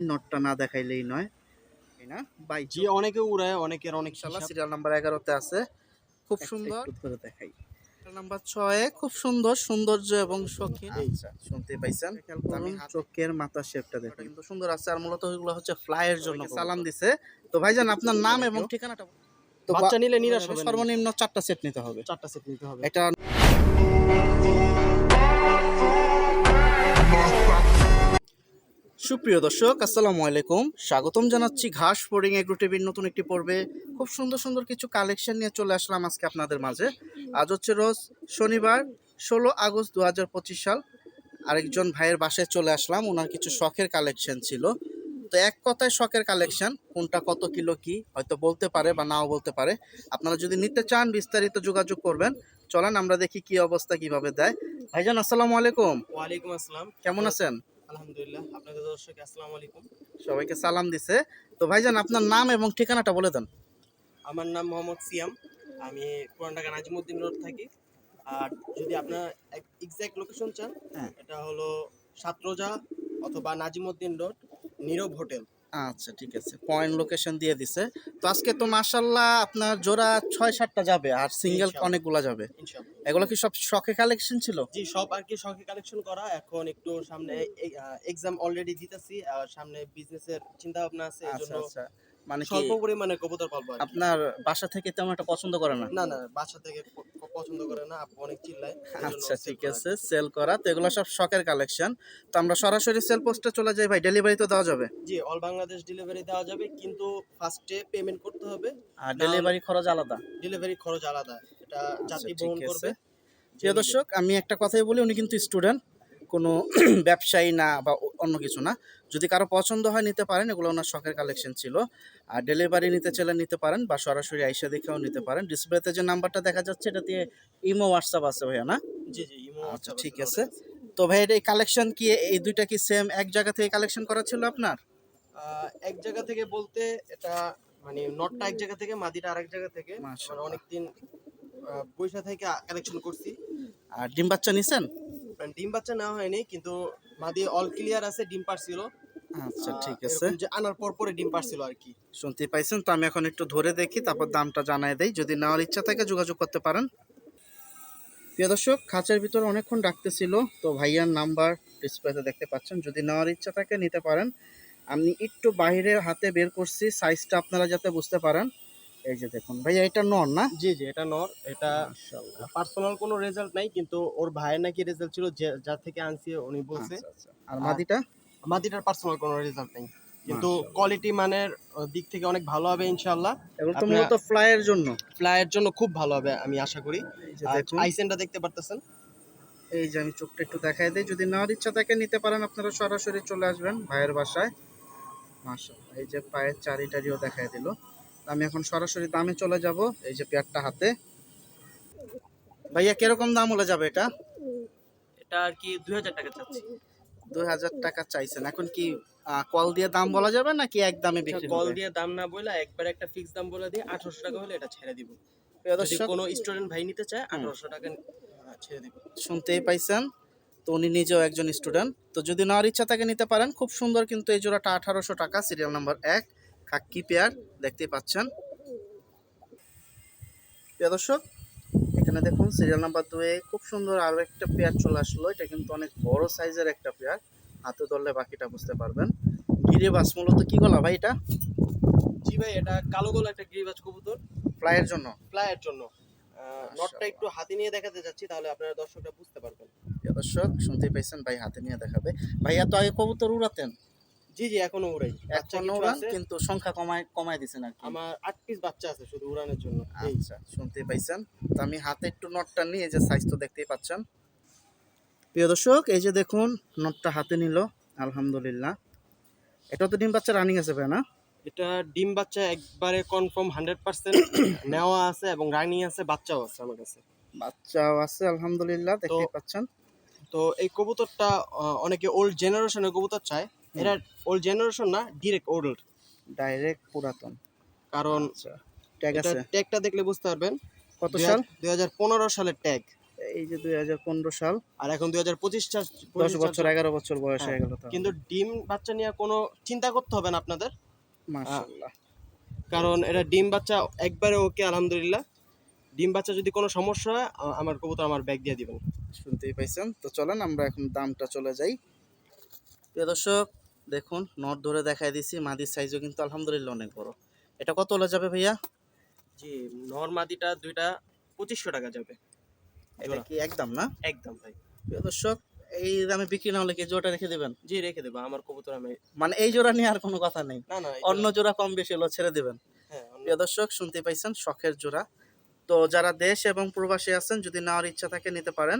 নটটা না দেখাইলেই নয়। না? বাই জি অনেকে উড়ায় অনেকের অনেক ইনশাল্লাহ সিরিয়াল নাম্বার এগারোতে আছে। খুব সুন্দর। করে দেখাই। নাম্বার ছয়ে খুব সুন্দর সৌন্দর্য এবং শৌখিন। শুনতে পাইছেন? আমি চোখের মাথা শেপটা এটা দেখি কিন্তু সুন্দর আছে আর মূলত এগুলো হচ্ছে ফ্লাইয়ের জন্য সালাম দিছে। তো ভাইজান আপনার নাম এবং ঠিকানাটা তো বাচ্চা নিলে নিরাশ সর্বনিম্ন চারটা সেট নিতে হবে। চারটা সেট নিতে হবে। এটা সুপ্রিয় দর্শক আসসালামু আলাইকুম। স্বাগতম জানাচ্ছি ঘাস ফোরিং এগ্রো টিভির নতুন একটি পর্বে। খুব সুন্দর সুন্দর কিছু কালেকশন নিয়ে চলে আসলাম আজকে আপনাদের মাঝে। আজ হচ্ছে রোজ শনিবার ষোলো আগস্ট দু হাজার পঁচিশ সাল। আরেকজন ভাইয়ের বাসায় চলে আসলাম ওনার কিছু শখের কালেকশন ছিল। তো এক কথায় শখের কালেকশন কোনটা কত কিলো কি হয়তো বলতে পারে বা নাও বলতে পারে। আপনারা যদি নিতে চান বিস্তারিত যোগাযোগ করবেন। চলেন আমরা দেখি কি অবস্থা কীভাবে দেয়। ভাইজান আসসালামু আলাইকুম। ওয়ালাইকুম আসসালাম। কেমন আছেন? আলহামদুলিল্লাহ। আপনাদের দর্শক আসসালামু আলাইকুম। সবাইকে সালাম দিছে। তো ভাইজান আপনার নাম এবং ঠিকানাটা বলে দেন। আমার নাম মোহাম্মদ সিয়াম। আমি পুরান ঢাকা নাজিমুদ্দিন রোড থাকি। আর যদি আপনার এক্স্যাক্ট লোকেশন চান হ্যাঁ। এটা হলো সাতরোজা অথবা নাজিমুদ্দিন রোড নীরব হোটেল। আচ্ছা ঠিক আছে। পয়েন্ট লোকেশন দিয়ে দিছে। তো আজকে তো মাশাল্লাহ আপনার জোড়া ছয় সাতটা যাবে আর সিঙ্গেল। অনেকগুলা যাবে। এগুলো কি সব শখে কালেকশন ছিল? জি সব আর কি শখে কালেকশন করা। এখন একটু সামনে এক্সাম অলরেডি দিতেছি। আর সামনে বিজনেসের চিন্তা ভাবনা আছে আচ্ছা আচ্ছা। মানে স্বল্প পরিমাণে কবুতর পালবো আপনার বাসা থেকে তেমন একটা পছন্দ করে না? না না বাসা থেকে পছন্দ করে না আপু অনেক চিল্লায় আচ্ছা ঠিক আছে সেল করা তো এগুলো সব শখের কালেকশন তো আমরা সরাসরি সেল পোস্টে চলে যাই ভাই ডেলিভারি তো দেওয়া যাবে। জি অল বাংলাদেশ ডেলিভারি দেওয়া যাবে কিন্তু ফার্স্টে পেমেন্ট করতে হবে। আর ডেলিভারি খরচ আলাদা। ডেলিভারি খরচ আলাদা এটা আচ্ছা, যাত্রী বহন করবে। প্রিয় দর্শক আমি একটা কথাই বলি উনি কিন্তু স্টুডেন্ট কোনো ব্যবসায়ী না বা অন্য কিছু না। যদি কারও পছন্দ হয় নিতে পারেন এগুলো ওনার শখের কালেকশন ছিল। আর ডেলিভারি নিতে চাইলে নিতে পারেন বা সরাসরি আইসা দেখেও নিতে পারেন। ডিসপ্লেতে যে নাম্বারটা দেখা যাচ্ছে এটা দিয়ে ইমো হোয়াটসঅ্যাপ আছে ভাইয়া না? জি জি ইমো আচ্ছা, ঠিক আছে। তো ভাই এই কালেকশন কি এই দুইটা কি সেম এক জায়গা থেকে কালেকশন করা ছিল আপনার? এক জায়গা থেকে বলতে এটা মানে নটটা এক জায়গা থেকে মাদিটা আরেক জায়গা থেকে। অনেকদিন পয়সা থেকে কালেকশন করছি। আর ডিম বাচ্চা নিছেন? ডিম বাচ্চা নেওয়া হয়নি কিন্তু মাদি অল ক্লিয়ার আছে ডিম পারছিল। আচ্ছা ঠিক আছে। যে আনার পর পরে ডিম পারছিল আর কি। শুনতে পাইছেন তো আমি এখন একটু ধরে দেখি তারপর দামটা জানাই দেই। যদি নেওয়ার ইচ্ছা থাকে যোগাযোগ করতে পারেন। প্রিয় দর্শক খাঁচার ভিতরে অনেকক্ষণ ডাকতেছিল তো ভাইয়ার নাম্বার ডিসপ্লেতে দেখতে পাচ্ছেন। যদি নেওয়ার ইচ্ছা থাকে নিতে পারেন। আমি একটু বাইরে হাতে বের করছি সাইজটা আপনারা যাতে বুঝতে পারেন। এই যে দেখুন ভাইয়া এটা নন না? জি জি এটা নর এটা পার্সোনাল কোনো রেজাল্ট নাই কিন্তু ওর ভাইয়ের নাকি রেজাল্ট ছিল যে যার থেকে আনছি উনি বলছে। আচ্ছা, আচ্ছা। আর মাদিটা? মাদিটার পার্সোনাল কোনো রেজাল্ট নেই কিন্তু কোয়ালিটি মানের দিক থেকে অনেক ভালো হবে ইনশাআল্লাহ। এগুলো তো মূলত ফ্লাইয়ের জন্য? ফ্লাইয়ের জন্য খুব ভালো হবে আমি আশা করি। আইসেনটা দেখতে পারতেছেন? এই যে আমি চোখটা একটু দেখাই দিই যদি নেওয়ার ইচ্ছা থাকে নিতে পারেন আপনারা সরাসরি চলে আসবেন ভাইয়ের বাসায়। মাশাআল্লাহ এই যে পায়ের চারি টারিও দেখাই দিল। আমি এখন সরাসরি দামে চলে যাব এই যে পেয়ারটা হাতে। ভাইয়া কীরকম দাম হলে যাবে এটা? এটা আর কি দুই হাজার টাকা চাচ্ছি। দুই হাজার টাকা চাইছেন। এখন কি কল দিয়ে দাম বলা যাবে নাকি এক দামে বিক্রি কল দিয়ে দাম না বলে একবার একটা ফিক্স দাম বলে দিয়ে আঠারোশো টাকা হলে এটা ছেড়ে দিব। কোনো স্টুডেন্ট ভাই নিতে চায় আঠারোশো টাকা ছেড়ে দিব। শুনতেই পাইছেন? তো উনি নিজেও একজন স্টুডেন্ট তো যদি নেওয়ার ইচ্ছা থাকে নিতে পারেন। খুব সুন্দর কিন্তু এই জোড়াটা আঠারোশো টাকা সিরিয়াল নাম্বার এক। খাক্কি পেয়ার দেখতেই পাচ্ছেন। প্রিয় দর্শক এখানে দেখুন সিরিয়াল নাম্বার দুয়ে খুব সুন্দর আরও একটা পেয়ার চলে আসলো। এটা কিন্তু অনেক বড় সাইজের একটা পেয়ার। হাতে ধরলে বাকিটা বুঝতে পারবেন। গিরিবাস মূলত কি গলা ভাই এটা? জি ভাই এটা কালো গলা একটা গিরিবাজ কবুতর। ফ্লাইয়ের জন্য? ফ্লাইয়ের জন্য। নটটা একটু হাতে নিয়ে দেখাতে যাচ্ছি তাহলে আপনারা দর্শকরা বুঝতে পারবেন। দর্শক শুনতেই পাইছেন ভাই হাতে নিয়ে দেখাবে। ভাইয়া তো আগে কবুতর উড়াতেন। জি জি এখনও উড়াই। এখন উড়ান। কিন্তু সংখ্যা কমায় কমায় দিছেন আর কি। আমার আট পিস বাচ্চা আছে শুধু উড়ানের জন্য। আচ্ছা শুনতেই পাইছেন। তো আমি হাতে একটু নটটা নিয়ে যে সাইজ তো দেখতেই পাচ্ছেন। প্রিয় দর্শক এই যে দেখুন নটটা হাতে নিল। আলহামদুলিল্লাহ। এটা তো ডিম বাচ্চা রানিং আছে ভাই না? এটা ডিম বাচ্চা একবারে কনফার্ম হান্ড্রেড পার্সেন্ট নেওয়া আছে এবং রানিং আছে বাচ্চাও আছে আমার কাছে। বাচ্চাও আছে আলহামদুলিল্লাহ দেখতেই পাচ্ছেন। তো এই কবুতরটা অনেকে ওল্ড জেনারেশনের কবুতর চায়। এটা ওল্ড জেনারেশন না ডিরেক্ট ওল্ড ডাইরেক্ট পুরাতন। কারণ আচ্ছা ট্যাগ আছে। ট্যাগটা দেখলে বুঝতে পারবেন। কত সাল? দুই হাজার পনেরো সালের ট্যাগ এই যে দুই হাজার পনেরো সাল। আর এখন দুই হাজার পঁচিশ দশ বছর এগারো বছর বয়স হ্যাঁ, হয়ে। গেল কিন্তু ডিম বাচ্চা নিয়ে কোনো চিন্তা করতে হবে না আপনাদের? মাশাল্লাহ কারণ এটা ডিম বাচ্চা একবারে ওকে আলহামদুলিল্লাহ। ডিম বাচ্চা যদি কোনো সমস্যা হয় আমার কবুতর আমার ব্যাগ দিয়ে দিবেন। শুনতেই পাইছেন। তো চলেন আমরা এখন দামটা চলে যাই। প্রিয় দর্শক দেখুন নট ধরে দেখাই দিছি মাদির সাইজও কিন্তু আলহামদুলিল্লাহ অনেক বড়। এটা কত হলে যাবে ভাইয়া? জি নর্মাদিটা দুইটা পঁচিশশো টাকা যাবে। এটা কি একদম না? একদম ভাই। প্রিয় দর্শক এই দামে বিক্রি না হলে কি জোড়া রেখে দেবেন? জি রেখে দেবো আমার কবুতর আমি মানে এই জোড়া নিয়ে আর কোনো কথা নেই। না না অন্য জোড়া কম বেশি হলো ছেড়ে দেবেন। হ্যাঁ প্রিয় দর্শক শুনতে পাইছেন শখের জোড়া। তো যারা দেশ এবং প্রবাসী আছেন যদি নেওয়ার ইচ্ছা থাকে নিতে পারেন।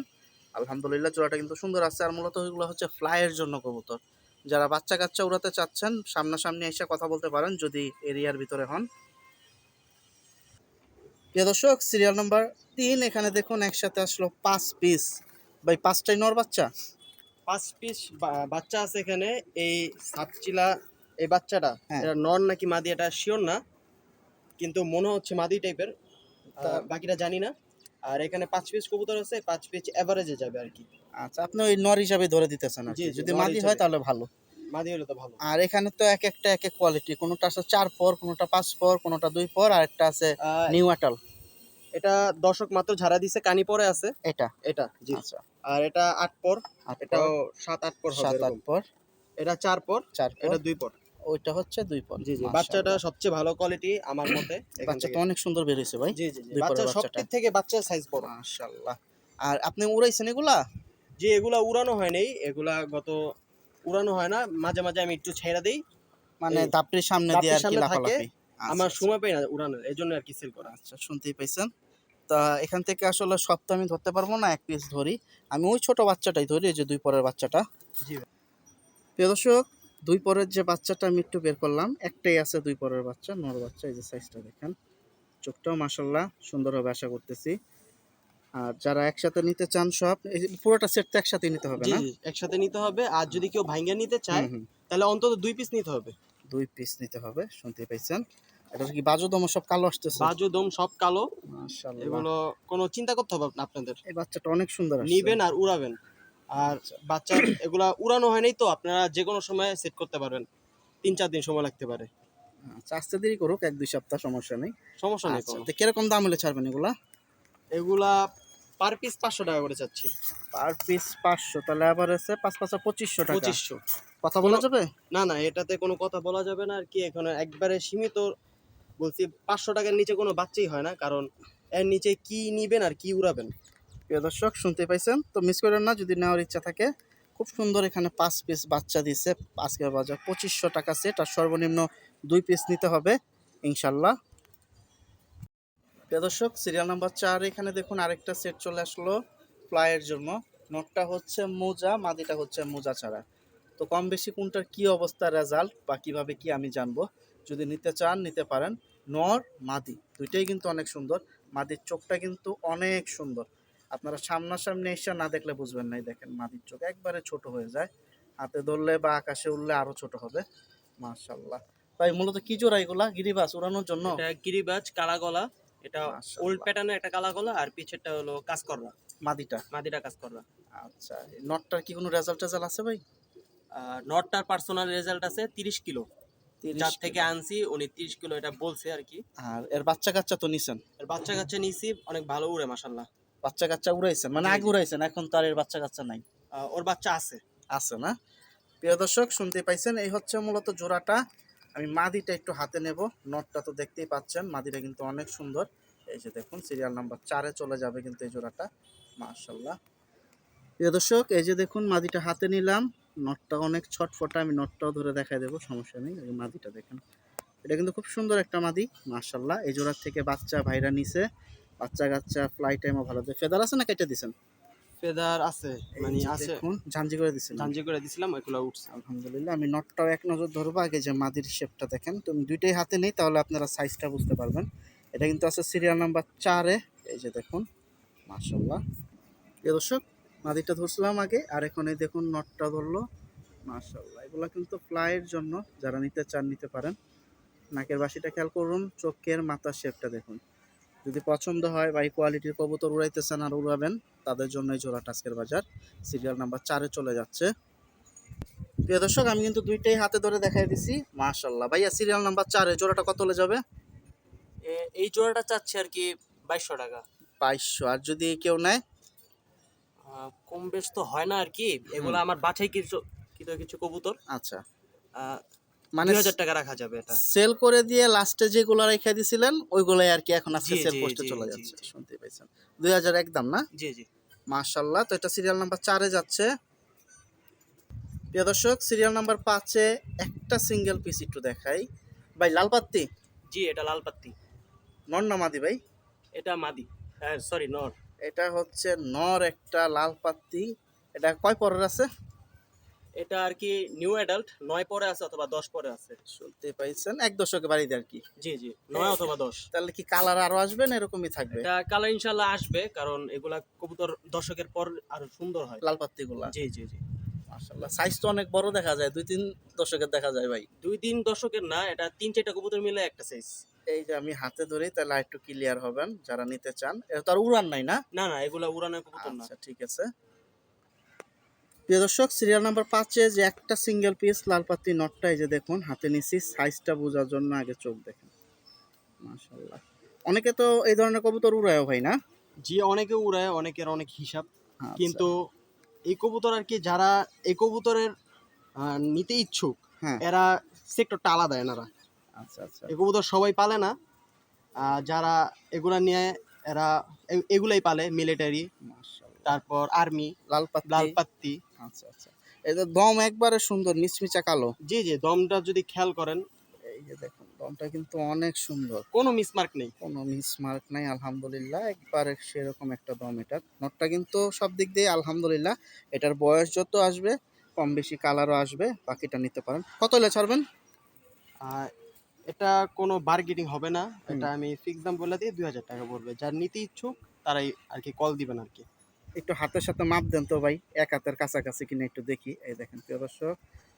আলহামদুলিল্লাহ জোড়াটা কিন্তু সুন্দর আছে। আর মূলত এগুলো হচ্ছে ফ্লাইয়ের জন্য কবুতর। যারা বাচ্চা কাচ্চা উড়াতে চাচ্ছেন সামনাসামনি এসে কথা বলতে পারেন যদি এরিয়ার ভিতরে হন। প্রিয় দর্শক সিরিয়াল নাম্বার তিন এখানে দেখুন একসাথে আসলো পাঁচ পিস ভাই পাঁচটাই নর বাচ্চা? পাঁচ পিস বাচ্চা আছে এখানে এই সাতচিলা এই বাচ্চাটা। হ্যাঁ। এটা নর নাকি মাদি এটা শিওর না। কিন্তু মনে হচ্ছে মাদি টাইপের বাকিটা জানি না। আর এখানে পাঁচ পিস কবুতর আছে পাঁচ পিস এভারেজে যাবে আর কি। আচ্ছা আপনি ওই নর হিসাবে ধরে দিতেছেন আর। যদি মাদি হয় তাহলে ভালো। মাদি হলে তো ভালো। আর এখানে তো এক একটা এক এক কোয়ালিটি কোনোটা আছে চার পর কোনোটা পাঁচ পর কোনোটা দুই পর আর একটা আছে নিউ আটাল এটা মাত্র ঝাড়া দিছে কানি পরে আছে? এটা। এটা জি। আচ্ছা। আর এটা আট পর এটাও সাত আট পর সাত আট পর। এটা চার পর চার এটা দুই পর। ওইটা হচ্ছে দুই পর। জি জি। বাচ্চাটা সবচেয়ে ভালো কোয়ালিটি আমার মতে বাচ্চাটা অনেক সুন্দর বেরিয়েছে ভাই। জি জি বাচ্চা পরের সব বাচ্চাটা। থেকে বাচ্চার সাইজ বড়। মাশাআল্লাহ। আর আপনি উড়াইছেন এগুলা? যে এগুলা উড়ানো হয় নাই। এগুলা গত উড়ানো হয় না মাঝে মাঝে আমি একটু ছেড়ে দেই। মানে এই, দাপড়ির সামনে দিয়ে আর কি লাফালাফি। আচ্ছা, আমার আচ্ছা। সময় পাই না উড়ানোর এই জন্য আর কি সেল করা। আচ্ছা শুনতেই পাইছেন। তা এখান থেকে আসলে সব তো আমি ধরতে পারব না এক পিস ধরি। আমি ওই ছোট বাচ্চাটাই ধরি এই যে দুই পরের বাচ্চাটা। জি প্রিয় দর্শক দুই পরের যে বাচ্চাটা আমি একটু বের করলাম একটাই আছে দুই পরের বাচ্চা নর বাচ্চা এই যে সাইজটা দেখেন। চোখটাও মাসাল্লাহ সুন্দরভাবে আশা করতেছি। আর যারা একসাথে নিতে চান সব পুরোটা সেট তো একসাথে নিতে হবে না? একসাথে নিতে হবে। আর যদি কেউ ভাঙ্গা নিতে চায়। তাহলে অন্তত দুই পিস নিতে হবে। দুই পিস নিতে হবে শুনতে পাইছেন। এটা কি বাজু দম সব কালো আসতেছে? বাজু দম সব কালো। মাশাআল্লাহ। এগুলো কোনো চিন্তা করতে হবে না আপনাদের। এই বাচ্চাটা অনেক সুন্দর আসছে। নিবেন আর উড়াবেন। আর বাচ্চা এগুলা উড়ানো হয় নাই তো আপনারা যে কোনো সময় সেট করতে পারবেন। তিন চার দিন সময় লাগতে পারে। আচ্ছা আস্তে দেরি করুক এক দুই সপ্তাহ সমস্যা নেই। সমস্যা নেই আচ্ছা তো কীরকম দাম হলে ছাড়বেন এগুলা? এগুলা পার পিস পাঁচশো টাকা করে চাচ্ছি। পার পিস পাঁচশো তাহলে আবার আছে পাঁচ পাঁচা পঁচিশশো টাকা। পঁচিশশো। কথা বলা যাবে? না না এটাতে কোনো কথা বলা যাবে না আর কি এখানে একবারে সীমিত বলছি পাঁচশো টাকার নিচে কোনো বাচ্চাই হয় না কারণ এর নিচে কি নিবেন আর কি উড়াবেন। প্রিয় দর্শক শুনতে পাইছেন? তো মিস করেন না যদি নেওয়ার ইচ্ছা থাকে খুব সুন্দর এখানে পাঁচ পিস বাচ্চা দিচ্ছে আজকে বাজার পঁচিশশো টাকা সেট আর সর্বনিম্ন দুই পিস নিতে হবে ইনশাল্লাহ। প্রিয় দর্শক সিরিয়াল নাম্বার চার, এখানে দেখুন আরেকটা সেট চলে আসলো ফ্লাইয়ের জন্য। নটটা হচ্ছে মোজা, মাদিটা হচ্ছে মোজা ছাড়া। তো কম বেশি কোনটার কি অবস্থা রেজাল্ট বা কীভাবে কি আমি জানব? যদি নিতে চান, নিতে পারেন। নর, মাদি, দুইটাই কিন্তু অনেক সুন্দর। মাদির চোখটা কিন্তু অনেক সুন্দর। আপনারা সামনাসামনি এসে না দেখলে বুঝবেন নাই দেখেন, মাদির চোখ একবারে ছোট হয়ে যায়। হাতে ধরলে বা আকাশে উঠলে আরও ছোট হবে। মাশাল্লাহ ভাই, মূলত কি জোড়া এগুলা? গিরিবাস উড়ানোর জন্য? গিরিবাজ কালা গলা এটা। ওল্ড প্যাটার্নের একটা কালা গলা আর পিছেরটা হলো কাজ করলা মাদিটা? মাদিটা কাজ করলা আচ্ছা নটটার কি কোনো রেজাল্ট টেজাল্ট আছে ভাই? নটটার পার্সোনাল রেজাল্ট আছে তিরিশ কিলো। যার থেকে আনছি উনি তিরিশ কিলো এটা বলছে আর কি। আর এর বাচ্চা কাচ্চা তো নিছেন? আর বাচ্চা কাচ্চা নিয়েছি অনেক ভালো উড়ে মাসাল্লাহ বাচ্চা কাচ্চা উড়াইছেন? মানে আগে উড়াইছেন এখন তার এর বাচ্চা কাচ্চা নাই ওর বাচ্চা আছে। আছে না? প্রিয় দর্শক শুনতে পাইছেন এই হচ্ছে মূলত জোড়াটা। আমি মাদিটা একটু হাতে নেব। নটটা তো দেখতেই পাচ্ছেন, মাদিটা কিন্তু অনেক সুন্দর। এই যে দেখুন সিরিয়াল নাম্বার চারে চলে যাবে কিন্তু এই জোড়াটা। মার্শাল্লাহ প্রিয় দর্শক, এই যে দেখুন, মাদিটা হাতে নিলাম। নটটা অনেক ছটফটা, আমি নটটাও ধরে দেখাই দেবো, সমস্যা নেই। এই মাদিটা দেখেন। এটা কিন্তু খুব সুন্দর একটা মাদি মার্শাল্লাহ এই জোড়ার থেকে বাচ্চা ভাইরা নিছে। বাচ্চা কাচ্চা ফ্লাই টাইমও ভালো। দেয় ফেদার আছে না কেটে দিছেন? ফেদার আছে মানে আছে। ঝাঞ্জি করে দিছেন ঝাঞ্জি করে দিছিলাম ওইগুলো উঠছে। আলহামদুলিল্লাহ আমি নটটাও এক নজর ধরবো আগে যে মাদির শেপটা দেখেন তো আমি দুইটাই হাতে নেই তাহলে আপনারা সাইজটা বুঝতে পারবেন। এটা কিন্তু আছে সিরিয়াল নাম্বার চারে এই যে দেখুন মাশাল্লাহ এ দর্শক মাদিরটা ধরছিলাম আগে আর এখন এই দেখুন নটটা ধরলো মাশাল্লাহ এগুলো কিন্তু ফ্লাইয়ের জন্য যারা নিতে চান নিতে পারেন। নাকের বাসিটা খেয়াল করুন চোখের মাথার শেপটা দেখুন। যদি পছন্দ হয় বা এই কোয়ালিটির কবুতর উড়াইতেছেন আর উড়াবেন তাদের জন্য এই জোড়াটা আজকের বাজার। সিরিয়াল নাম্বার চারে চলে যাচ্ছে। প্রিয় দর্শক আমি কিন্তু দুইটাই হাতে ধরে দেখাই দিছি। মাশাল্লাহ ভাইয়া সিরিয়াল নাম্বার চারে জোড়াটা কত হলে যাবে? এই জোড়াটা চাচ্ছে আর কি বাইশশো টাকা। বাইশশো। আর যদি কেউ নেয়? কম বেশ তো হয় না আর কি। এগুলো আমার বাছাই কিছু কিছু কিছু কবুতর। আচ্ছা। মানে দুই হাজার টাকা রাখা যাবে এটা। সেল করে দিয়ে লাস্টে যেগুলো রেখে দিছিলেন ওইগুলাই আর কি এখন আজকে সেল পোস্টে চলে যাচ্ছে শুনতে পাইছেন। দুই হাজার একদম না? জি জি। মাশাল্লাহ তো এটা সিরিয়াল নাম্বার চারে যাচ্ছে। প্রিয় দর্শক সিরিয়াল নাম্বার পাঁচে একটা সিঙ্গেল পিস একটু দেখাই। ভাই লাল পাত্তি জি এটা লাল পাত্তি নর না মাদি ভাই? এটা মাদি। সরি নর। এটা হচ্ছে নর একটা লাল পাত্তি এটা কয় পরের আছে? এটা আর কি নিউ অ্যাডাল্ট নয় পরে আছে অথবা দশ পরে আছে। শুনতে পাইছেন? এক দশকে বাড়িতে আর কি। জি জি নয় অথবা দশ। তাহলে কি কালার আরও আসবে না এরকমই থাকবে? এটা কালার ইনশাল্লাহ আসবে কারণ এগুলা কবুতর দর্শকের পর আরও সুন্দর হয়। লাল পাত্তি গুলা জি জি জি। মাশাল্লাহ সাইজ তো অনেক বড় দেখা যায় দুই তিন দশকের দেখা যায় ভাই। দুই তিন দর্শকের না এটা তিন চারটা কবুতর মিলে একটা সাইজ এই যে আমি হাতে ধরি তাহলে একটু ক্লিয়ার হবেন যারা নিতে চান। এটা তো আর উড়ান নাই না? না না এগুলা উড়ানের কবুতর না। আচ্ছা ঠিক আছে। প্রিয় দর্শক সিরিয়াল নাম্বার পাঁচে যে একটা সিঙ্গেল পিস লাল পাত্তি নটটা এই যে দেখুন হাতে নিছি সাইজটা বোঝার জন্য আগে চোখ দেখেন। মাশাল্লাহ অনেকে তো এই ধরনের কবুতর উড়ায়ও ভাই না? জি অনেকে উড়ায় অনেকের অনেক হিসাব। আচ্ছা, কিন্তু এই কবুতর আর কি যারা এই কবুতরের নিতে ইচ্ছুক হ্যাঁ। এরা সেক্টরটা আলাদা এনারা। আচ্ছা আচ্ছা। এই কবুতর সবাই পালে না। যারা এগুলা নিয়ে এরা এগুলাই পালে মিলিটারি তারপর আর্মি লাল পাত্তি লাল পাত্তি আচ্ছা আচ্ছা। যে দম একবারে সুন্দর মিচমিচা কালো। জি জি দমটা যদি খেয়াল করেন। এই যে দেখুন দমটা কিন্তু অনেক সুন্দর। কোনো মিসমার্ক নেই। কোনো মিসমার্ক নাই আলহামদুলিল্লাহ। একবারে সেরকম একটা দম এটা। নটটা কিন্তু সব দিক দিয়ে আলহামদুলিল্লাহ। এটার বয়স যত আসবে কম বেশি কালারও আসবে বাকিটা নিতে পারেন। কত হলে ছাড়বেন? এটা কোনো বার্গেটিং হবে না। এটা আমি ফিক্স দাম বলে দিই দুই হাজার টাকা পড়বে। যার নিতে ইচ্ছুক তারাই আর কি কল দিবেন আর কি। একটু হাতের সাথে মাপ দেন তো ভাই এক হাতের কাছাকাছি কিনে একটু দেখি। এই দেখেন প্রিয় দর্শক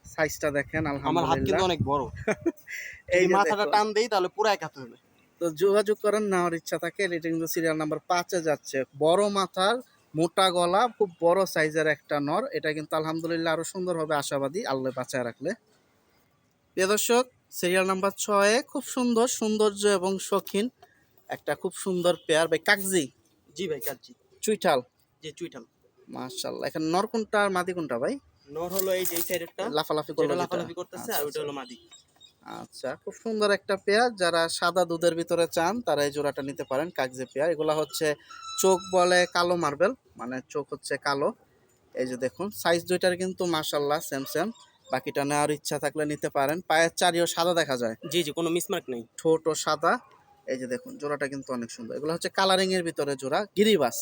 সাইজটা দেখেন আমার হাত আলহামদুলিল্লাহ। কিন্তু অনেক বড়। এই মাথাটা টান দেই তাহলে পুরো এক হাতে হবে। তো যোগাযোগ করেন নেওয়ার ইচ্ছা থাকে। এটা কিন্তু সিরিয়াল নাম্বার পাঁচে যাচ্ছে। বড় মাথার মোটা গলা খুব বড় সাইজের একটা নর। এটা কিন্তু আলহামদুলিল্লাহ আরও সুন্দর হবে আশাবাদী আল্লাহ বাঁচায় রাখলে। প্রিয় দর্শক সিরিয়াল নাম্বার ছয়ে খুব সুন্দর সৌন্দর্য এবং শৌখিন একটা খুব সুন্দর পেয়ার ভাই কাকজি? জি ভাই কাটছি চুইঠাল। যে চুইটাল মাশাল্লাহ এখানে নর কোনটা আর মাদি কোনটা ভাই? নর হলো এই যে সাইডেরটা লাফালাফি যেটা? লাফালাফি করতেছে আর আচ্ছা, হলো মাদি। আচ্ছা খুব সুন্দর একটা পেয়ার। যারা সাদা দুধের ভিতরে চান তারা এই জোড়াটা নিতে পারেন কাগজে পেয়ার। এগুলা হচ্ছে চোখ বলে কালো মার্বেল মানে চোখ হচ্ছে কালো। এই যে দেখুন সাইজ দুইটার কিন্তু মাশাল্লাহ সেম সেম বাকিটা নেওয়ার ইচ্ছা থাকলে নিতে পারেন। পায়ের চারিও সাদা দেখা যায়। জি জি কোনো মিসমার্ক নেই। ঠোঁট ও সাদা। এই যে দেখুন জোড়াটা কিন্তু অনেক সুন্দর। এগুলো হচ্ছে কালারিং এর ভিতরে জোড়া গিরিবাস।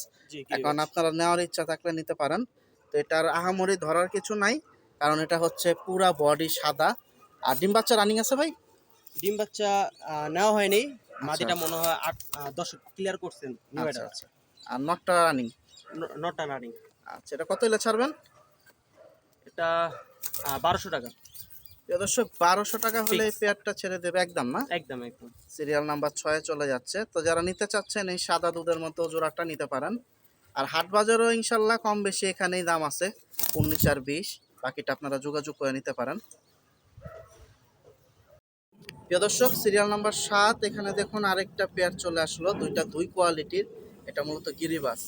এখন আপনারা নেওয়ার ইচ্ছা থাকলে নিতে পারেন। তো এটার আহামরি ধরার কিছু নাই কারণ এটা হচ্ছে পুরা বডি সাদা। আর ডিম বাচ্চা রানিং আছে ভাই? ডিম বাচ্চা নেওয়া হয়নি। আচ্ছা। মনে হয় আট দশ ক্লিয়ার করছেন আচ্ছা আচ্ছা। আর নটটা রানিং নটা রানিং আচ্ছা এটা কত হলে ছাড়বেন? এটা বারোশো টাকা। প্রিয় দর্শক বারোশো টাকা হলে এই পেয়ারটা ছেড়ে দেবে। একদম না? একদম একদম। সিরিয়াল নাম্বার ছয়ে চলে যাচ্ছে। তো যারা নিতে চাচ্ছেন এই সাদা দুধের মতো জোড়াটা নিতে পারেন। আর হাট বাজারও ইনশাল্লাহ কম বেশি এখানেই দাম আছে উনিশ আর বিশ। বাকিটা আপনারা যোগাযোগ করে নিতে পারেন। প্রিয় দর্শক সিরিয়াল নাম্বার সাত এখানে দেখুন আরেকটা পেয়ার চলে আসলো দুইটা দুই কোয়ালিটির। এটা মূলত গিরিবাস।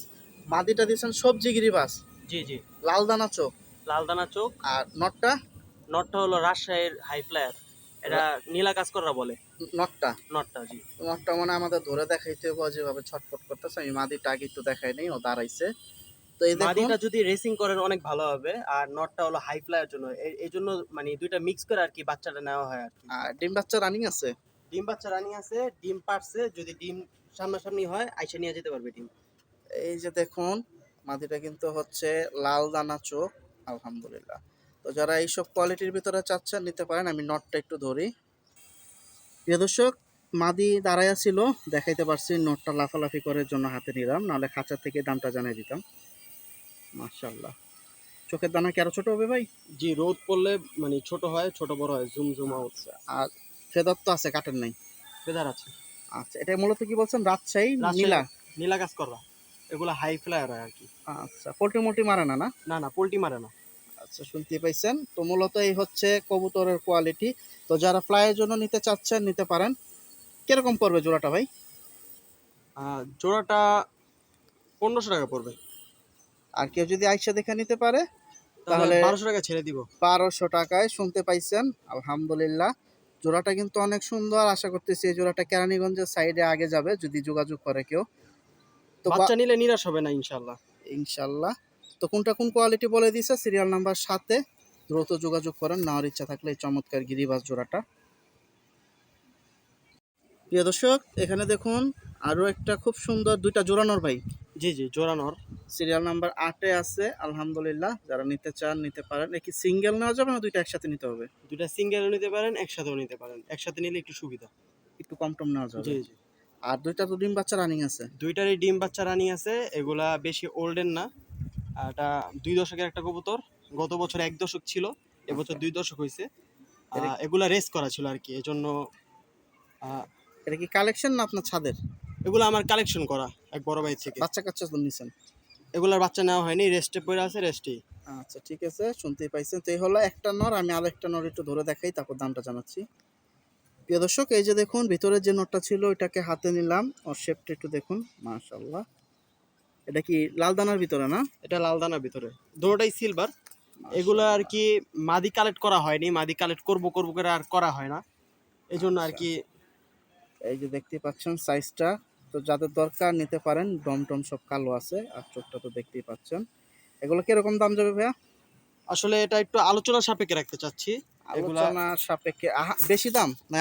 মাদিটা দিয়েছেন সবজি গিরিবাস। জি জি। লাল দানা চোখ। লালদানা চোখ। আর নটটা নটটা হলো রাজশাহীর হাই ফ্লায়ার এটা নীলা কাজ করা বলে। নটটা? নটটা জি। তোমারটা মানে আমাদের ধরে দেখাইতে হবে যেভাবে ছটফট করতেছে। আমি মাদিটা আগে একটু দেখাই নেই ও দাঁড়াইছে। তো এই মাদিটা যদি রেসিং করেন অনেক ভালো হবে আর নটটা হলো হাই ফ্লায়ার জন্য। এই জন্য মানে দুইটা মিক্স করে আর কি বাচ্চাটা নেওয়া হয় আর কি। আর ডিম বাচ্চা রানিং আছে? ডিম বাচ্চা রানি আছে ডিম পারছে যদি ডিম সামনাসামনি হয় আইসা নিয়ে যেতে পারবে ডিম। এই যে দেখুন মাদিটা কিন্তু হচ্ছে লাল দানা চোখ আলহামদুলিল্লাহ। তো যারা এইসব কোয়ালিটির ভিতরে চাচ্ছেন নিতে পারেন আমি নটটা একটু ধরি। প্রিয় দর্শক মাদি দাঁড়াইয়া ছিল দেখাইতে পারছি নটটা লাফালাফি করার জন্য হাতে নিলাম নাহলে খাঁচা থেকে দামটা জানিয়ে দিতাম। মাশাল্লাহ চোখের দানা কি আরও ছোট হবে ভাই? জি রোদ পড়লে মানে ছোট হয় ছোট বড় হয় জুম জুম আউট আর ফেদার তো আছে কাটেন নাই। ফেদার আছে। আচ্ছা এটা মূলত কি বলছেন রাজশাহী। নীলা? নীলা গাছ করবা। এগুলা হাই ফ্লায়ার হয় আর কি। আচ্ছা পোল্ট্রি মোল্ট্রি মারে না না? না না পোল্ট্রি মারে না। আচ্ছা শুনতে পাইছেন? তো মূলত এই হচ্ছে কবুতরের কোয়ালিটি তো যারা ফ্লাইয়ের জন্য নিতে চাচ্ছেন নিতে পারেন। কীরকম পড়বে জোড়াটা ভাই? জোড়াটা পনেরোশো টাকা পড়বে। আর কেউ যদি আইসা দেখে নিতে পারে তাহলে বারোশো টাকা ছেড়ে দিব। বারোশো টাকায় শুনতে পাইছেন? আলহামদুলিল্লাহ। জোড়াটা কিন্তু অনেক সুন্দর। আশা করতেছি এই জোড়াটা কেরানীগঞ্জের সাইডে আগে যাবে যদি যোগাযোগ করে কেউ। তো বাচ্চা নিলে নিরাশ হবে না ইনশাল্লাহ ইনশাল্লাহ তো কোনটা কোন কোয়ালিটি বলে দিছে? সিরিয়াল নাম্বার সাথে দ্রুত যোগাযোগ করেন নেওয়ার ইচ্ছা থাকলে এই চমৎকার গিরিবাস জোড়াটা। প্রিয় দর্শক এখানে দেখুন আরও একটা খুব সুন্দর দুইটা জোড়ানোর ভাই। জি জি জোড়ানোর। সিরিয়াল নাম্বার আটে আছে আলহামদুলিল্লাহ। যারা নিতে চান নিতে পারেন। কি সিঙ্গেল নেওয়া যাবে না দুইটা একসাথে নিতে হবে? দুইটা সিঙ্গেলও নিতে পারেন একসাথেও নিতে পারেন। একসাথে নিলে একটু সুবিধা। একটু কম টম নেওয়া যাবে। জি জি। আর দুইটা তো ডিম বাচ্চা রানিং আছে। দুইটারই ডিম বাচ্চা রানিং আছে। এগুলা বেশি ওল্ডেন না। এটা দুই দশকের একটা কবুতর গত বছর এক দশক ছিল এবছর দুই দশক হয়েছে এগুলা রেস করা ছিল আর কি এজন্য এটা কি কালেকশন না আপনার ছাদের? এগুলো আমার কালেকশন করা এক বড় ভাই থেকে। বাচ্চা কাচ্চা তো নিছেন? এগুলার বাচ্চা নেওয়া হয়নি রেস্টে পড়ে আছে রেস্টেই আচ্ছা ঠিক আছে শুনতেই পাইছেন। তো এই হলো একটা নর আমি আরেকটা নর একটু ধরে দেখাই তারপর দামটা জানাচ্ছি। প্রিয় দর্শক এই যে দেখুন ভিতরে যে নটটা ছিল ওইটাকে হাতে নিলাম। ওর শেপটা একটু দেখুন মাশাল্লাহ এটা কি লাল দানার ভিতরে না? এটা লাল দানার ভিতরে। দুটোটাই সিলভার এগুলো আর কি মাদি কালেক্ট করা হয়নি। মাদি কালেক্ট করব করব করে আর করা হয় না। এই জন্য আর কি এই যে দেখতে পাচ্ছেন সাইজটা তো যাদের দরকার নিতে পারেন ডম টম সব কালো আছে আর চোখটা তো দেখতেই পাচ্ছেন। এগুলো কীরকম দাম যাবে ভাইয়া? আসলে এটা একটু আলোচনা সাপেক্ষে রাখতে চাচ্ছি। আলোচনা সাপেক্ষে বেশি দাম? না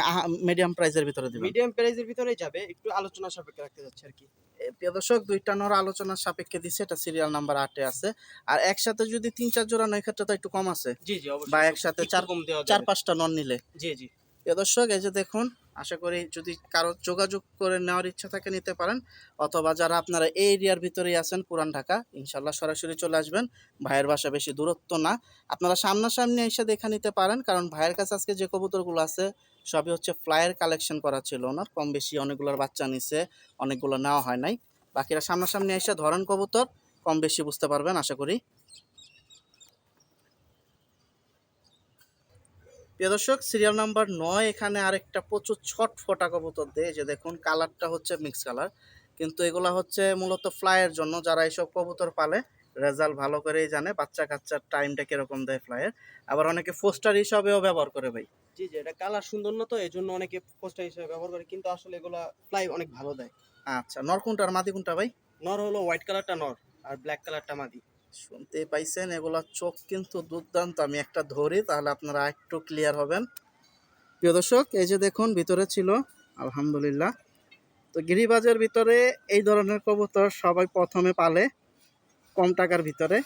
মিডিয়াম প্রাইসের ভিতরে দিবেন? মিডিয়াম প্রাইসের ভিতরেই যাবে। একটু আলোচনা সাপেক্ষে রাখতে চাচ্ছি আর কি। প্রিয় দর্শক দুইটা নর আলোচনার সাপেক্ষে দিছে এটা সিরিয়াল নাম্বার আটে আছে। আর একসাথে যদি তিন চার জোড়া নয় ক্ষেত্রে তো একটু কম আছে। জি জি অবশ্যই। বা একসাথে চার চার পাঁচটা নন নিলে। জি জি। প্রিয় দর্শক, এই যে দেখুন, আশা করি যদি কারও যোগাযোগ করে নেওয়ার ইচ্ছা থাকে নিতে পারেন, অথবা যারা আপনারা এই এরিয়ার ভিতরেই আছেন, পুরান ঢাকা ইনশাল্লাহ সরাসরি চলে আসবেন। ভাইয়ের বাসা বেশি দূরত্ব না। আপনারা সামনাসামনি এসে দেখে নিতে পারেন, কারণ ভাইয়ের কাছে আজকে যে কবুতরগুলো আছে, সবই হচ্ছে ফ্লাইয়ের কালেকশন করা ছিল ওনার। কম বেশি অনেকগুলোর বাচ্চা নিছে, অনেকগুলো নেওয়া হয় নাই। বাকিরা সামনাসামনি এসে ধরেন কবুতর, কম বেশি বুঝতে পারবেন, আশা করি। প্রিয় দর্শক সিরিয়াল নাম্বার নয় এখানে আরেকটা প্রচুর ছট ফটা কবুতর দেয়। যে দেখুন কালারটা হচ্ছে মিক্স কালার কিন্তু এগুলা হচ্ছে মূলত ফ্লাইয়ের জন্য যারা এইসব কবুতর পালে রেজাল্ট ভালো করেই জানে বাচ্চা কাচ্চার টাইমটা কীরকম দেয় ফ্লাইয়ের আবার অনেকে ফোস্টার হিসাবেও ব্যবহার করে ভাই। জি জি এটা কালার সুন্দর না তো এই জন্য অনেকে পোস্টার হিসাবে ব্যবহার করে কিন্তু আসলে এগুলা ফ্লাই অনেক ভালো দেয়। আচ্ছা নর কোনটা আর মাদি কোনটা ভাই? নর হলো হোয়াইট কালারটা নর আর ব্ল্যাক কালারটা মাদি। শুনতে পাইছেন এগুলা চোখ কিন্তু দুর্দান্ত। আমি একটা ধরি তাহলে আপনারা একটু ক্লিয়ার হবেন। প্রিয় দর্শক এই যে দেখুন ভিতরে ছিল আলহামদুলিল্লাহ। তো গিরিবাজের ভিতরে এই ধরনের কবুতর সবাই প্রথমে পালে কম টাকার ভিতরে।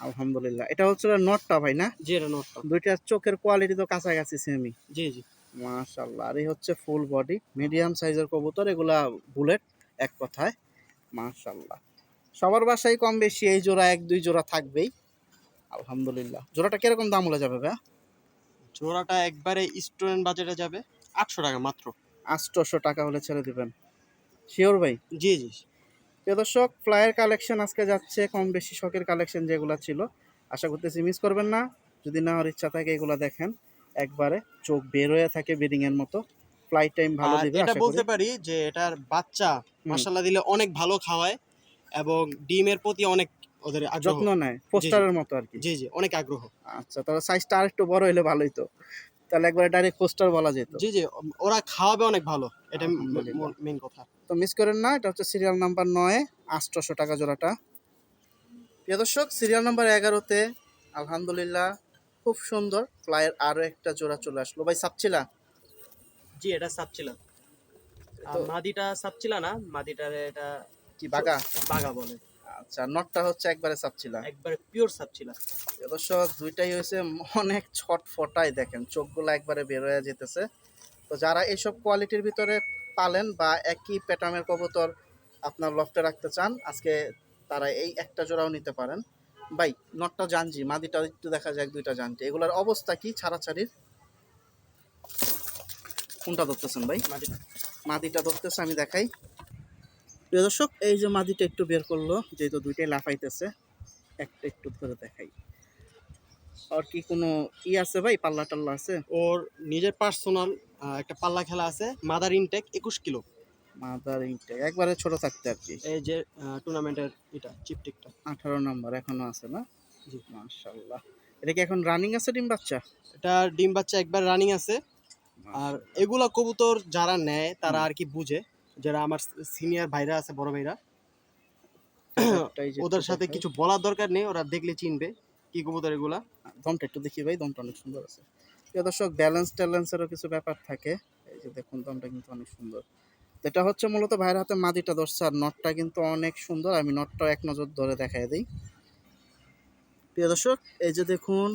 আলহামদুলিল্লাহ। এটা হচ্ছে নটটা ভাই না? জি এটা নরটা দুইটার চোখের কোয়ালিটি তো কাছাকাছি সেমি জি জি। মাশাল্লাহ আর এই হচ্ছে ফুল বডি মিডিয়াম সাইজের কবুতর এগুলা বুলেট এক কথায়। মাশাল্লাহ সবার বাসায় কম বেশি এই জোড়া এক দুই জোড়া থাকবেই। আলহামদুলিল্লাহ। জোড়াটা কীরকম দাম হলে যাবে ভাই জোড়াটা একবারে স্টুডেন্ট বাজেটে যাবে আটশো টাকা মাত্র। আটশোশো টাকা হলে ছেড়ে দিবেন। শিওর ভাই? জি জি। প্রিয় দর্শক ফ্লাইয়ের কালেকশন আজকে যাচ্ছে কম বেশি শখের কালেকশন যেগুলো ছিল। আশা করতেছি মিস করবেন না। যদি না নেওয়ার ইচ্ছা থাকে এগুলো দেখেন। একবারে চোখ বের হয়ে থাকে বেরিং এর মতো। ফ্লাইট টাইম ভালো দিবে এটা বলতে পারি যে এটার বাচ্চা। মশলা দিলে অনেক ভালো খাওয়ায়। এবং ডিমের প্রতি অনেক ওদের আগ্রহ। যত্ন নেয় পোস্টারের মতো আর কি। জি জি অনেক আগ্রহ। আচ্ছা তাহলে সাইজটা আর একটু বড় হলে ভালোই তো। তাহলে একবারে ডাইরেক্ট পোস্টার বলা যেত। জি জি ওরা খাওয়াবে অনেক ভালো। এটা আলহামদুলিল্লাহ। মেইন কথা। তো মিস করেন না এটা হচ্ছে সিরিয়াল নাম্বার নয় আটশোশো টাকা জোড়াটা। প্রিয় দর্শক সিরিয়াল নাম্বার এগারোতে আলহামদুলিল্লাহ খুব সুন্দর ফ্লাইয়ের আরও একটা জোড়া চলে আসলো। ভাই সাপছিলা জি এটা সাপচিলা। আর মাদিটা সাপচিলা না? মাদিটার এটা কি বাগা বাগা বলে। আচ্ছা নটটা হচ্ছে একবারে সাপছিলা একবারে পিওর প্রিয় দর্শক দুইটাই হয়েছে অনেক ছট ফটাই দেখেন চোখগুলো একবারে বের হয়ে যেতেছে। তো যারা এইসব কোয়ালিটির ভিতরে পালেন বা একই প্যাটার্নের কবুতর আপনার লফটে রাখতে চান আজকে তারা এই একটা জোড়াও নিতে পারেন। ভাই নটটা জানজি মাদিটা একটু দেখা যায় দুইটা জানজি এগুলার অবস্থা কি? ছাড়াছাড়ির? কোনটা ধরতেছেন ভাই? মাদিটা ধরতেছে আমি দেখাই। প্রিয় দর্শক এই যে মাদিটা একটু বের করল যেহেতু দুইটাই লাফাইতেছে একটা একটু ধরে দেখাই। আর কি কোনো ই আছে ভাই পাল্লা টাল্লা আছে? ওর নিজের পার্সোনাল একটা পাল্লা খেলা আছে মাদার ইনটেক একুশ কিলো। মাদার ইনটেক একবারে ছোট থাকতে আর কি। এই যে টুর্নামেন্টের এটা চিপটিকটা আঠারো নম্বর এখনও আছে না? জি। মাশাল্লাহ এটা কি এখন রানিং আছে ডিম বাচ্চা? এটা ডিম বাচ্চা একবার রানিং আছে। আর এগুলা কবুতর যারা নেয় তারা আর কি বুঝে। যারা আমার সিনিয়র ভাইরা আছে বড় ভাইরা যে ওদের সাথে কিছু বলার দরকার নেই ওরা দেখলে চিনবে কি কবুতর এগুলা। দমটা একটু দেখি ভাই দমটা অনেক সুন্দর আছে। দর্শক ব্যালেন্স ট্যালেন্সেরও কিছু ব্যাপার থাকে। এই যে দেখুন দমটা কিন্তু অনেক সুন্দর। এটা হচ্ছে মূলত ভাইয়ের হাতে মাদিটা ধরছে আর নটটা কিন্তু অনেক সুন্দর। আমি নটটা এক নজর ধরে দেখাই দিই। প্রিয় দর্শক এই যে দেখুন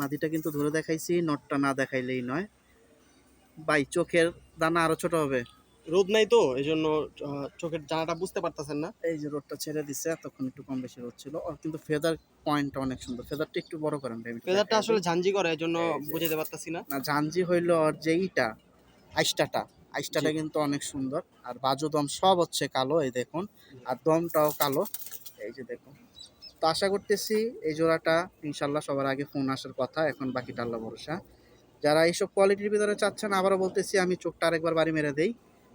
মাদিটা কিন্তু ধরে দেখাইছি নটটা না দেখাইলেই নয়। ভাই চোখের দানা আরও ছোট হবে। রোদ নাই তো এই জন্য চোখের জানাটা বুঝতে পারতেছেন না। এই যে রোদটা ছেড়ে দিছে এতক্ষণ একটু কম বেশি রোদ ছিল। আর কিন্তু ফেদার পয়েন্টটা অনেক সুন্দর। ফেদারটা একটু বড় করেন ফেদারটা আসলে ঝাঞ্জি করে এই জন্য। বুঝাতে পারতাছি না। না ঝাঞ্জি হইল আর যে ইটা আইসটাটা। আইসটাটা। কিন্তু অনেক সুন্দর। আর বাজু দম সব হচ্ছে কালো এই দেখুন। আর দমটাও কালো এই যে দেখুন। তো আশা করতেছি এই জোড়াটা ইনশাল্লাহ সবার আগে ফোন আসার কথা এখন বাকিটা আল্লাহ ভরসা। যারা এইসব কোয়ালিটির ভিতরে চাচ্ছেন আবারও বলতেছি আমি চোখটা আরেকবার বাড়ি মেরে দেই।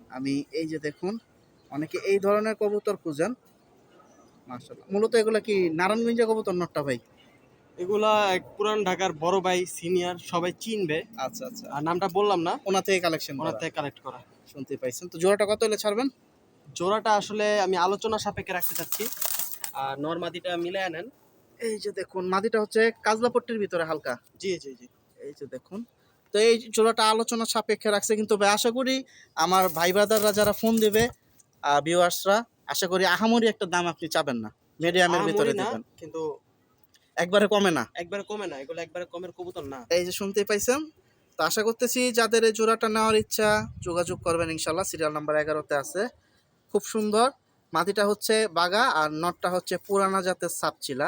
আমি এই যে দেখুন অনেকে এই ধরনের কবুতর খুঁজেন। মাশাল্লাহ মূলত এগুলো কি নারায়ণগঞ্জে কবুতর নটটা ভাই? এগুলা এক পুরান ঢাকার বড় ভাই সিনিয়র সবাই চিনবে। আচ্ছা আচ্ছা। আর নামটা বললাম না। ওনা থেকে কালেকশন ওনার থেকে কালেক্ট করা। শুনতে পাইছেন। তো জোড়াটা কত হলে ছাড়বেন? জোড়াটা আসলে আমি আলোচনা সাপেক্ষে রাখতে চাচ্ছি। আর নর্মাদিটা মিলে নেন। এই যে দেখুন মাদিটা হচ্ছে কাজলাপট্টির ভিতরে হালকা। জি জি জি। এই যে দেখুন তো এই জোড়াটা আলোচনা সাপেক্ষে রাখছে। কিন্তু ভাই আশা করি আমার ভাই ব্রাদাররা যারা ফোন দেবে ভিউয়ার্সরা আশা করি আহামরি একটা দাম আপনি চাবেন না। মিডিয়ামের ভিতরে দিবেন। কিন্তু একবারে কমে না। একবারে কমে না এগুলো একবারে কমের কবুতর না। এই যে শুনতে পাইছেন? তো আশা করতেছি যাদের এই জোড়াটা নেওয়ার ইচ্ছা যোগাযোগ করবেন ইনশাল্লাহ সিরিয়াল নাম্বার এগারোতে আছে। খুব সুন্দর। মাটিটা হচ্ছে বাগা আর নটটা হচ্ছে পুরানা জাতের সাপচিলা।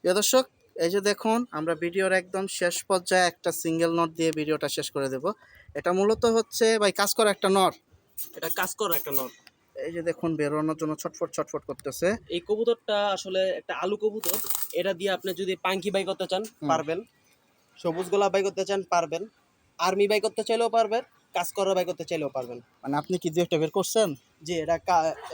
প্রিয় দর্শক এই যে দেখুন আমরা ভিডিওর একদম শেষ পর্যায়ে একটা সিঙ্গেল নট দিয়ে ভিডিওটা শেষ করে দেব। এটা মূলত হচ্ছে ভাই কাজ করা একটা নট এটা কাজ করা একটা নট এই যে দেখুন বেরোনোর জন্য ছটফট ছটফট করতেছে। এই কবুতরটা আসলে একটা আলু কবুতর। এটা দিয়ে আপনি যদি পাঙ্কি বাই করতে চান। পারবেন। সবুজ গোলাপ বাই করতে চান পারবেন। আর্মি বাই করতে চাইলেও পারবেন কাজ করা বাই করতে চাইলেও পারবেন। মানে আপনি কি দু একটা বের করছেন? জি এটা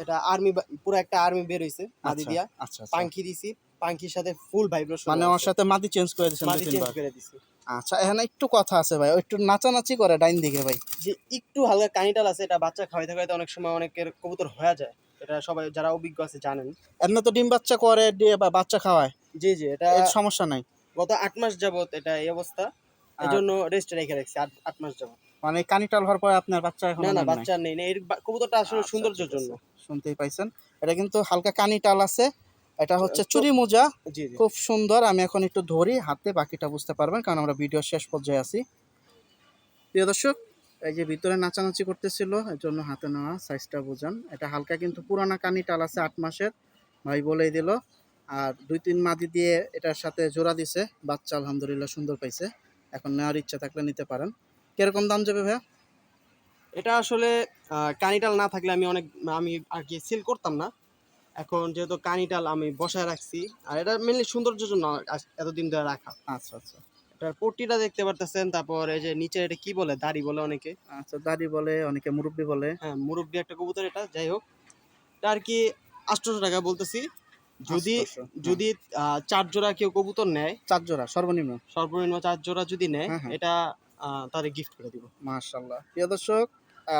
এটা আর্মি পুরো একটা আর্মি বের হইছে মাদি আচ্ছা, দিয়া। আচ্ছা আচ্ছা। পাঙ্কি দিছি। পাঙ্কির সাথে ফুল ভাইব্রেশন মানে ওর সাথে মাটি চেঞ্জ করে দিয়েছেন দুই চেঞ্জ করে দিছি আচ্ছা এখানে একটু কথা আছে ভাই একটু নাচানাচি করে ডাইন দিকে ভাই। যে একটু হালকা কানিটাল আছে এটা বাচ্চা খাওয়াইতে খাওয়াইতে অনেক সময় অনেকের কবুতর হয়ে যায়। এটা সবাই যারা অভিজ্ঞ আছে জানেন। এমনি তো ডিম বাচ্চা করে বা বাচ্চা খাওয়ায়। জি জি এটা সমস্যা নাই। গত আট মাস যাবত এটা এই অবস্থা। এই জন্য রেস্টে রেখে রাখছি আট আট মাস যাবত মানে কানিটাল হওয়ার পরে আপনার বাচ্চা এখন না না বাচ্চা নেই না এর কবুতরটা আসলে আচ্ছা, সৌন্দর্যের জন্য। শুনতেই পাইছেন। এটা কিন্তু হালকা কানিটাল আছে। এটা হচ্ছে চুরি মোজা। খুব সুন্দর। আমি এখন একটু ধরি হাতে বাকিটা বুঝতে পারবেন কারণ আমরা ভিডিও শেষ পর্যায়ে আছি। প্রিয় দর্শক এই যে ভিতরে নাচানাচি করতেছিল এর জন্য হাতে নেওয়া সাইজটা বোঝান। এটা হালকা কিন্তু পুরানা কানিটাল আছে আট মাসের। ভাই বলেই দিল। আর দুই তিন মাদি দিয়ে এটার সাথে জোড়া দিছে। বাচ্চা আলহামদুলিল্লাহ সুন্দর পাইছে। এখন নেওয়ার ইচ্ছা থাকলে নিতে পারেন। কীরকম দাম যাবে ভাইয়া? এটা আসলে কানিটাল না থাকলে আমি অনেক আমি আর কি সেল করতাম না। এখন যেহেতু কানিটাল আমি বসায় রাখছি আর এটা মেনলি সৌন্দর্যের জন্য এতদিন ধরে রাখা। আচ্ছা আচ্ছা। এটার পট্টিটা দেখতে পারতেছেন তারপর এই যে নিচে এটা কি বলে? দাড়ি বলে অনেকে। আচ্ছা দাড়ি বলে অনেকে মুরব্বি বলে। হ্যাঁ মুরব্বি একটা কবুতর এটা যাই হোক। এটা আর কি আটশোশো টাকা বলতেছি। যদি যদি আহ, চার জোড়া কেউ কবুতর নেয় চার জোড়া সর্বনিম্ন। সর্বনিম্ন চার জোড়া যদি নেয় হ্যাঁ, হ্যাঁ। এটা তারে গিফট করে দিব। মাশাল্লাহ প্রিয় দর্শক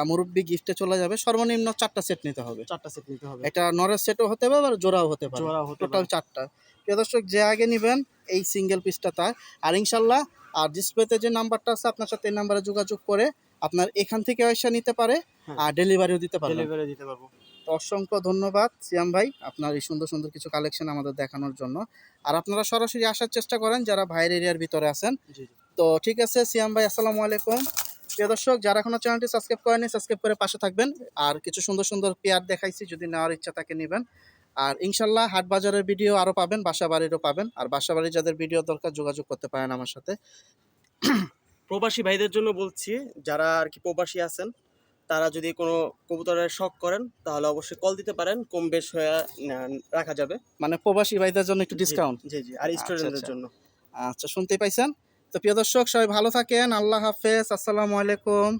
মুরব্বি গিফটে চলে যাবে। সর্বনিম্ন চারটা সেট নিতে হবে। চারটা সেট নিতে হবে। এটা নরের সেটও হতে পারে আর জোড়াও হতে পারে। জোড়া হতে টোটাল চারটা। প্রিয় দর্শক যে আগে নেবেন এই সিঙ্গেল পিসটা তার। আর ইনশাল্লাহ আর ডিসপ্লেতে যে নাম্বারটা আছে আপনার সাথে এই নাম্বারে যোগাযোগ করে আপনার এখান থেকে পয়সা নিতে পারে হ্যাঁ। আর ডেলিভারিও দিতে পারবে ডেলিভারি দিতে পারব। অসংখ্য ধন্যবাদ সিয়াম ভাই আপনার এই সুন্দর সুন্দর কিছু কালেকশন আমাদের দেখানোর জন্য। আর আপনারা সরাসরি আসার চেষ্টা করেন যারা ভাইয়ের এরিয়ার ভিতরে আছেন। তো ঠিক আছে সিয়াম ভাই আসসালামু আলাইকুম। প্রিয় দর্শক যারা এখনও চ্যানেলটি সাবস্ক্রাইব করেনি সাবস্ক্রাইব করে পাশে থাকবেন। আর কিছু সুন্দর সুন্দর পেয়ার দেখাইছি যদি নেওয়ার ইচ্ছা থাকে নেবেন। আর ইনশাল্লাহ হাট বাজারের ভিডিও আরও পাবেন বাসা বাড়িরও পাবেন। আর বাসা বাড়ির যাদের ভিডিও দরকার যোগাযোগ করতে পারেন আমার সাথে। প্রবাসী ভাইদের জন্য বলছি যারা আর কি প্রবাসী আছেন তারা যদি কোনো কবুতরের শখ করেন তাহলে অবশ্যই কল দিতে পারেন। কম বেশ হয়ে রাখা যাবে। মানে প্রবাসী ভাইদের জন্য একটু ডিসকাউন্ট জি জি আর আচ্ছা, স্টুডেন্টদের আচ্ছা। জন্য। আচ্ছা শুনতে পাইছেন? তো প্রিয় দর্শক সবাই ভালো থাকেন। আল্লাহ হাফেজ। আসসালামু আলাইকুম।